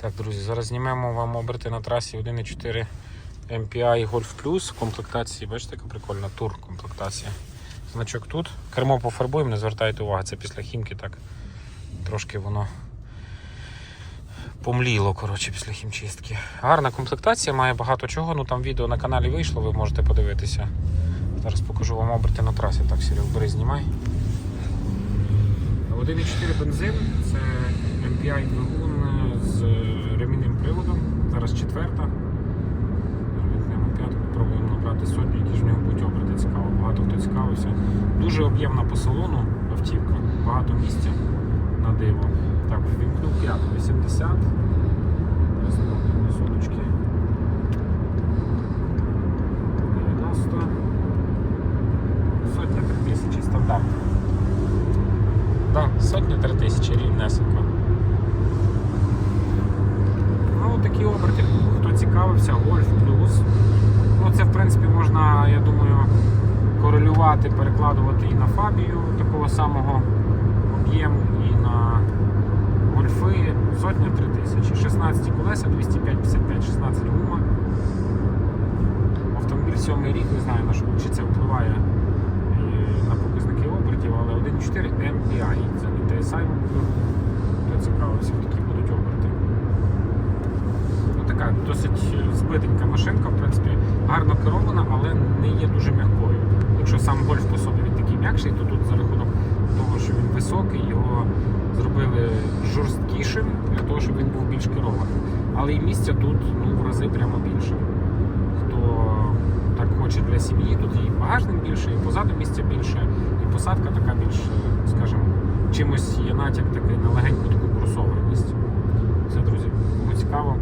Так, друзі, зараз знімемо вам оберти на трасі 1.4 MPI Golf Plus комплектації. Бачите, яка прикольна тур комплектація. Значок тут. Кермо пофарбуємо, не звертайте уваги, це після хімки так трошки воно помліло коротше, після хімчистки. Гарна комплектація, має багато чого. Ну там відео на каналі вийшло, ви можете подивитися. Зараз покажу вам оберти на трасі. Так, Серег, бери, знімай. 1.4 бензин це MPI двигун з ремінним приводом. Зараз четверта. Вімкнемо п'яту, пробуємо набрати сотню, які ж в нього будуть оберти цікаво. Багато хто цікавився. Дуже об'ємна по салону автівка, багато місця на диво. Так, вімкнув п'яту, 80. Зараз на соточки. 90. Сотня 3000 стандарт. Так, сотня 3000 рівнесенько. Ну, такі оберти, хто цікавився, гольф плюс. Ну, це в принципі можна, я думаю, корелювати, перекладувати і на фабію такого самого об'єму, і на гольфи. Сотня 3000. 16 колеса, 205-55, 16 гума. Автомобіль 7 рік, не знаю на що чи це впливає е, на показники обертів, але 1.4 MPI. Це не TSI, хто цікавився, такі будуть оберти. Ну, така досить машинка, в принципі, гарно керована, але не є дуже м'якою. Якщо сам гольф по собі він такий м'якший, то тут за рахунок того, що він високий, його зробили жорсткішим для того, щоб він був більш керованим. Але і місця тут ну, в рази прямо більше. Хто так хоче для сім'ї, тут і багажник більше, і позаду місця більше, і посадка така більш, скажімо, чимось є натяк такий на легеньку таку кросоверність. Все, друзі, кому цікаво,